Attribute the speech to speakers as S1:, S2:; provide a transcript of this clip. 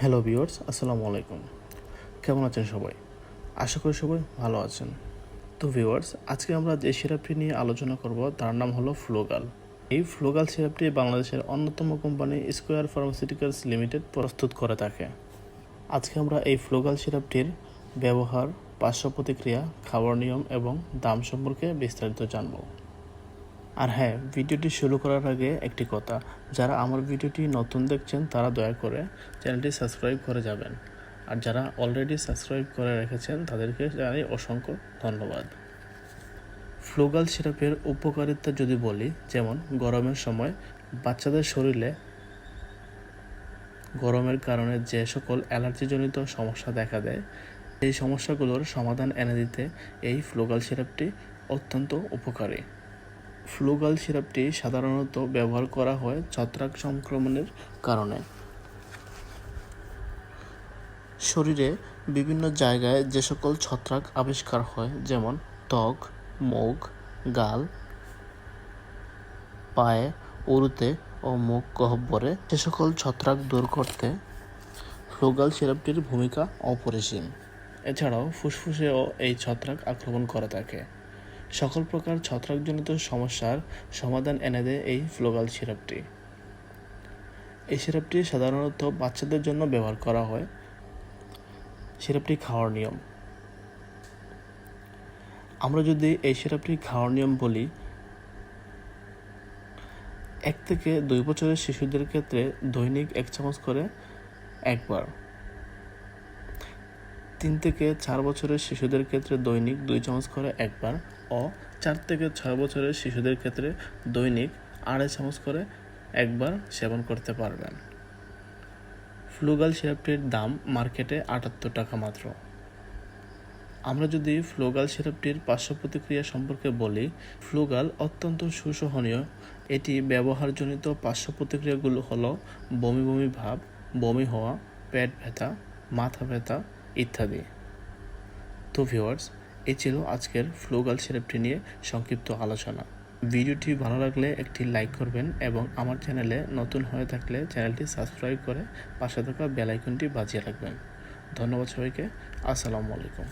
S1: Hello viewers, আসসালামু আলাইকুম। কেমন আছেন সবাই? আশা করি সবাই ভালো আছেন। তো ভিউয়ার্স, আজকে আমরা যে সিরাপটি নিয়ে আলোচনা করব, তার নাম হলো ফ্লোগাল। এই ফ্লোগাল সিরাপটি বাংলাদেশের অন্যতম কোম্পানি স্কোয়ার ফার্মাসিউটিক্যালস লিমিটেড প্রস্তুত করে থাকে। আজকে আমরা এই ফ্লোগাল সিরাপটির ব্যবহার, পার্শ্ব প্রতিক্রিয়া, খাবার নিয়ম এবং দাম সম্পর্কে বিস্তারিত জানব। আর হ্যাঁ ভিডিওটি শুরু করার আগে একটি কথা। যারা আমার ভিডিওটি নতুন দেখছেন, তারা দয়া করে চ্যানেলটি সাবস্ক্রাইব করে যাবেন। আর যারা অলরেডি সাবস্ক্রাইব করে রেখেছেন, তাদেরকে জানাই অসংখ্য ধন্যবাদ। ফ্লোগাল সিরাপের উপকারিতা যদি বলি, যেমন গরমের সময় বাচ্চাদের শরীরে গরমের কারণে যে সকল অ্যালার্জিজনিত সমস্যা দেখা দেয় এই সমস্যাগুলোর সমাধান এনে দিতে এই ফ্লোগাল সিরাপটি অত্যন্ত উপকারী। ফ্লুগাল সিরাপটি সাধারণত ব্যবহার করা হয় ছত্রাক সংক্রমণের কারণে। শরীরে বিভিন্ন জায়গায় যে সকল ছত্রাক আবিষ্কার হয়, যেমন ত্বক, মুখ, গাল, পায়ে, উরুতে ও মুখ গহ্বরে সে সকল ছত্রাক দূর করতে ফ্লুগাল সিরাপটির ভূমিকা অপরিসীম। এছাড়াও ফুসফুসেও এই ছত্রাক আক্রমণ করে থাকে। সকল প্রকার ছত্রাকজনিত সমস্যার সমাধান এনে দেয় এই ফ্লোগাল সিরাপটি। এই সিরাপটি সাধারণত বাচ্চাদের জন্য ব্যবহার করা হয়। সিরাপটি খাওয়ার নিয়ম। আমরা যদি এই সিরাপটি খাওয়ার নিয়ম বলি, এক থেকে দুই বছরের শিশুদের ক্ষেত্রে দৈনিক এক চামচ করে একবার। তিন থেকে চার বছরের শিশুদের ক্ষেত্রে দৈনিক দুই চামচ করে একবার। ও চার থেকে ছয় বছরের শিশুদের ক্ষেত্রে দৈনিক আড়াই চামচ করে একবার সেবন করতে পারবেন। ফ্লুগাল সিরাপটির দাম মার্কেটে আটাত্তর টাকা মাত্র। আমরা যদি ফ্লোগাল সিরাপটির পার্শ্ব প্রতিক্রিয়া সম্পর্কে বলি, ফ্লুগাল অত্যন্ত সুসহনীয়। এটি ব্যবহারজনিত পার্শ্ব প্রতিক্রিয়াগুলো হলো বমি বমি ভাব, বমি হওয়া, পেট ব্যথা, মাথা ব্যথা ইত্যাদি। তো ভিউয়ার্স এই ছিল আজকের ফ্লোগাল সিরাপটি নিয়ে সংক্ষিপ্ত আলোচনা। ভিডিওটি ভালো লাগলে একটি লাইক করবেন এবং আমার চ্যানেলে নতুন হয়ে থাকলে চ্যানেলটি সাবস্ক্রাইব করে পাশে থাকা বেলাইকনটি বাজিয়ে রাখবেন। ধন্যবাদ সবাইকে। আসসালামু আলাইকুম।